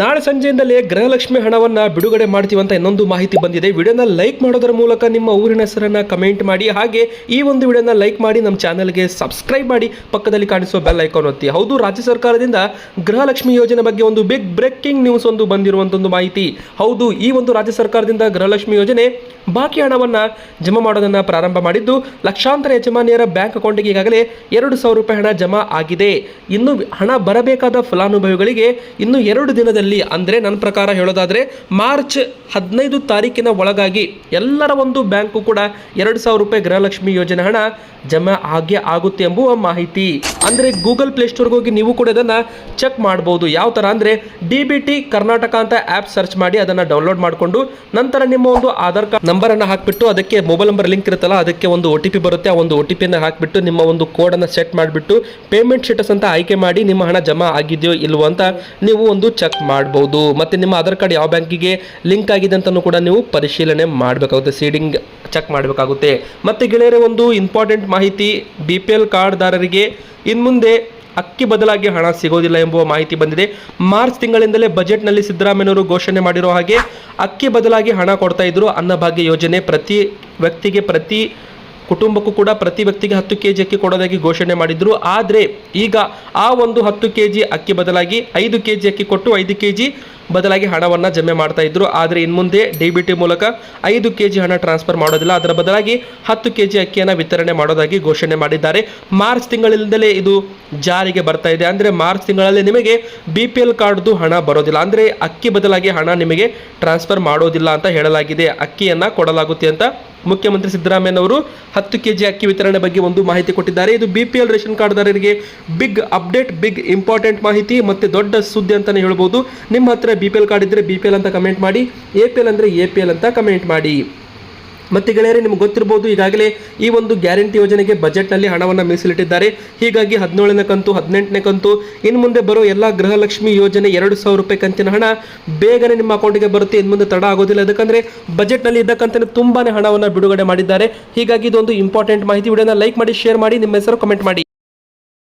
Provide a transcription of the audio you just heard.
ನಾಳೆ ಸಂಜೆಯಿಂದಲೇ ಗೃಹಲಕ್ಷ್ಮಿ ಹಣವನ್ನ ಬಿಡುಗಡೆ ಮಾಡ್ತೀವಿ ಅಂತ ಇನ್ನೊಂದು ಮಾಹಿತಿ ಬಂದಿದೆ. ವಿಡಿಯೋನ ಲೈಕ್ ಮಾಡೋದರ ಮೂಲಕ ನಿಮ್ಮ ಊರಿನ ಹೆಸರನ್ನ ಕಮೆಂಟ್ ಮಾಡಿ, ಹಾಗೆ ಈ ಒಂದು ವಿಡಿಯೋನ ಲೈಕ್ ಮಾಡಿ, ನಮ್ಮ ಚಾನಲ್ಗೆ ಸಬ್ಸ್ಕ್ರೈಬ್ ಮಾಡಿ, ಪಕ್ಕದಲ್ಲಿ ಕಾಣಿಸುವ ಬೆಲ್ ಐಕಾನ್ ಒತ್ತಿ. ಹೌದು, ರಾಜ್ಯ ಸರ್ಕಾರದಿಂದ ಗೃಹಲಕ್ಷ್ಮಿ ಯೋಜನೆ ಬಗ್ಗೆ ಒಂದು ಬಿಗ್ ಬ್ರೇಕಿಂಗ್ ನ್ಯೂಸ್ ಒಂದು ಬಂದಿರುವಂತ ಒಂದು ಮಾಹಿತಿ. ಹೌದು, ಈ ಒಂದು ರಾಜ್ಯ ಸರ್ಕಾರದಿಂದ ಗೃಹಲಕ್ಷ್ಮಿ ಯೋಜನೆ ಬಾಕಿ ಹಣವನ್ನು ಜಮಾ ಮಾಡೋದನ್ನು ಪ್ರಾರಂಭ ಮಾಡಿದ್ದು, ಲಕ್ಷಾಂತರ ಯಜಮಾನಿಯರ ಬ್ಯಾಂಕ್ ಅಕೌಂಟ್ಗೆ ಈಗಾಗಲೇ ಎರಡು ಸಾವಿರ ರೂಪಾಯಿ ಹಣ ಜಮಾ ಆಗಿದೆ. ಇನ್ನು ಹಣ ಬರಬೇಕಾದ ಫಲಾನುಭವಿಗಳಿಗೆ ಇನ್ನು ಎರಡು ದಿನದಲ್ಲಿ ಅಂದರೆ ನನ್ನ ಪ್ರಕಾರ ಹೇಳೋದಾದರೆ ಮಾರ್ಚ್ ಹದಿನೈದು ತಾರೀಕಿನ ಒಳಗಾಗಿ ಎಲ್ಲರ ಒಂದು ಬ್ಯಾಂಕು ಕೂಡ ಎರಡು ಸಾವಿರ ರೂಪಾಯಿ ಗೃಹಲಕ್ಷ್ಮಿ ಯೋಜನೆ ಹಣ ಜಮಾ ಆಗೇ ಆಗುತ್ತೆ ಎಂಬುವ ಮಾಹಿತಿ. ಅಂದರೆ ಗೂಗಲ್ ಪ್ಲೇಸ್ಟೋರ್ಗೆ ಹೋಗಿ ನೀವು ಕೂಡ ಇದನ್ನು ಚೆಕ್ ಮಾಡ್ಬೋದು. ಯಾವ ಥರ ಅಂದರೆ ಡಿ ಬಿ ಟಿ ಕರ್ನಾಟಕ ಅಂತ ಆ್ಯಪ್ ಸರ್ಚ್ ಮಾಡಿ ಅದನ್ನು ಡೌನ್ಲೋಡ್ ಮಾಡಿಕೊಂಡು ನಂತರ ನಿಮ್ಮ ಒಂದು ಆಧಾರ್ ಕಾರ್ಡ್ ನಂಬರನ್ನು ಹಾಕಿಬಿಟ್ಟು ಅದಕ್ಕೆ ಮೊಬೈಲ್ ನಂಬರ್ ಲಿಂಕ್ ಇರುತ್ತಲ್ಲ, ಅದಕ್ಕೆ ಒಂದು ಒ ಬರುತ್ತೆ. ಆ ಒಂದು ಒ ಟಿ ಪಿನ ಹಾಕಿಬಿಟ್ಟು ನಿಮ್ಮ ಒಂದು ಕೋಡನ್ನು ಸೆಟ್ ಮಾಡಿಬಿಟ್ಟು ಪೇಮೆಂಟ್ ಸ್ಟೇಟಸ್ ಅಂತ ಆಯ್ಕೆ ಮಾಡಿ ನಿಮ್ಮ ಹಣ ಜಮಾ ಆಗಿದೆಯೋ ಇಲ್ವೋ ಅಂತ ನೀವು ಒಂದು ಚೆಕ್ ಮಾಡ್ಬೋದು ಮತ್ತು ನಿಮ್ಮ ಆಧಾರ್ ಕಾರ್ಡ್ ಯಾವ ಬ್ಯಾಂಕಿಗೆ ಲಿಂಕ್ ಆಗಿದೆ ಅಂತಲೂ ಕೂಡ ನೀವು ಪರಿಶೀಲನೆ ಮಾಡಬೇಕಾಗುತ್ತೆ. ಸೀಡಿಂಗ್ ಚೆಕ್ ಮಾಡಬೇಕಾಗುತ್ತೆ. ಮತ್ತು ಗೆಳೆಯರೆ, ಒಂದು ಇಂಪಾರ್ಟೆಂಟ್ ಮಾಹಿತಿ. ಬಿ ಪಿ ಎಲ್ ಕಾರ್ಡ್ದಾರರಿಗೆ ಇನ್ಮುಂದೆ ಅಕ್ಕಿ ಬದಲಾಗಿ ಹಣ ಸಿಗೋದಿಲ್ಲ ಎಂಬುವ ಮಾಹಿತಿ ಬಂದಿದೆ. ಮಾರ್ಚ್ ತಿಂಗಳಿಂದಲೇ ಬಜೆಟ್ನಲ್ಲಿ ಸಿದ್ದರಾಮಯ್ಯನವರು ಘೋಷಣೆ ಮಾಡಿರೋ ಹಾಗೆ ಅಕ್ಕಿ ಬದಲಾಗಿ ಹಣ ಕೊಡ್ತಾ ಇದ್ರು ಅನ್ನಭಾಗ್ಯ ಯೋಜನೆ. ಪ್ರತಿ ವ್ಯಕ್ತಿಗೆ ಪ್ರತಿ ಕುಟುಂಬಕ್ಕೂ ಕೂಡ ಪ್ರತಿ ವ್ಯಕ್ತಿಗೆ ಹತ್ತು ಕೆ ಜಿ ಅಕ್ಕಿ ಕೊಡೋದಾಗಿ ಘೋಷಣೆ ಮಾಡಿದ್ರು. ಆದರೆ ಈಗ ಆ ಒಂದು ಹತ್ತು ಕೆ ಜಿ ಅಕ್ಕಿ ಬದಲಾಗಿ ಐದು ಕೆ ಜಿ ಅಕ್ಕಿ ಕೊಟ್ಟು ಐದು ಕೆ ಜಿ ಬದಲಾಗಿ ಹಣವನ್ನು ಜಮೆ ಮಾಡ್ತಾ ಇದ್ರು. ಆದರೆ ಇನ್ಮುಂದೆ ಡಿ ಬಿ ಟಿ ಮೂಲಕ ಐದು ಕೆ ಜಿ ಹಣ ಟ್ರಾನ್ಸ್ಫರ್ ಮಾಡೋದಿಲ್ಲ. ಅದರ ಬದಲಾಗಿ ಹತ್ತು ಕೆ ಜಿ ಅಕ್ಕಿಯನ್ನು ವಿತರಣೆ ಮಾಡೋದಾಗಿ ಘೋಷಣೆ ಮಾಡಿದ್ದಾರೆ. ಮಾರ್ಚ್ ತಿಂಗಳಿಂದಲೇ ಇದು ಜಾರಿಗೆ ಬರ್ತಾ ಇದೆ. ಅಂದರೆ ಮಾರ್ಚ್ ತಿಂಗಳಲ್ಲಿ ನಿಮಗೆ ಬಿ ಪಿ ಎಲ್ ಕಾರ್ಡ್ದು ಹಣ ಬರೋದಿಲ್ಲ. ಅಂದರೆ ಅಕ್ಕಿ ಬದಲಾಗಿ ಹಣ ನಿಮಗೆ ಟ್ರಾನ್ಸ್ಫರ್ ಮಾಡೋದಿಲ್ಲ ಅಂತ ಹೇಳಲಾಗಿದೆ. ಅಕ್ಕಿಯನ್ನು ಕೊಡಲಾಗುತ್ತೆ ಅಂತ ಮುಖ್ಯಮಂತ್ರಿ ಸಿದ್ದರಾಮಯ್ಯನವರು ಹತ್ತು ಕೆ ಜಿ ಅಕ್ಕಿ ವಿತರಣೆ ಬಗ್ಗೆ ಒಂದು ಮಾಹಿತಿ ಕೊಟ್ಟಿದ್ದಾರೆ. ಇದು ಬಿ ಪಿ ಎಲ್ ರೇಷನ್ ಕಾರ್ಡ್ದಾರರಿಗೆ ಬಿಗ್ ಅಪ್ಡೇಟ್, ಬಿಗ್ ಇಂಪಾರ್ಟೆಂಟ್ ಮಾಹಿತಿ ಮತ್ತು ದೊಡ್ಡ ಸುದ್ದಿ ಅಂತಲೇ ಹೇಳ್ಬೋದು. ನಿಮ್ಮ ಹತ್ರ ಬಿ ಪಿ ಎಲ್ ಕಾರ್ಡ್ ಇದ್ದರೆ ಬಿ ಪಿ ಎಲ್ ಅಂತ ಕಮೆಂಟ್ ಮಾಡಿ ಎ ಪಿ ಎಲ್ ಅಂದರೆ ಎ ಪಿ ಎಲ್ ಅಂತ ಕಮೆಂಟ್ ಮಾಡಿ. ಮತ್ತೆ ಗೆಳೆಯರೆ, ನಿಮ್ಗೆ ಗೊತ್ತಿರ್ಬೋದು, ಈಗಾಗಲೇ ಈ ಒಂದು ಗ್ಯಾರಂಟಿ ಯೋಜನೆಗೆ ಬಜೆಟ್ನಲ್ಲಿ ಹಣವನ್ನು ಮೀಸಲಿಟ್ಟಿದ್ದಾರೆ. ಹೀಗಾಗಿ ಹದಿನೇಳನೇ ಕಂತು, ಹದಿನೆಂಟನೇ ಕಂತು ಇನ್ನು ಮುಂದೆ ಬರೋ ಎಲ್ಲ ಗೃಹಲಕ್ಷ್ಮಿ ಯೋಜನೆ ಎರಡು ಸಾವಿರ ರೂಪಾಯಿ ಕಂತಿನ ಹಣ ಬೇಗನೆ ನಿಮ್ಮ ಅಕೌಂಟಿಗೆ ಬರುತ್ತೆ ಇನ್ನು ಮುಂದೆ ತಡ ಆಗೋದಿಲ್ಲ. ಯಾಕಂದರೆ ಬಜೆಟ್ನಲ್ಲಿ ಇದ್ದಕ್ಕಂತಲೇ ತುಂಬಾ ಹಣವನ್ನು ಬಿಡುಗಡೆ ಮಾಡಿದ್ದಾರೆ. ಹೀಗಾಗಿ ಇದೊಂದು ಇಂಪಾರ್ಟೆಂಟ್ ಮಾಹಿತಿ. ವಿಡಿಯೋನ ಲೈಕ್ ಮಾಡಿ ಶೇರ್ ಮಾಡಿ, ನಿಮ್ಮ ಹೆಸರು ಕಮೆಂಟ್ ಮಾಡಿ.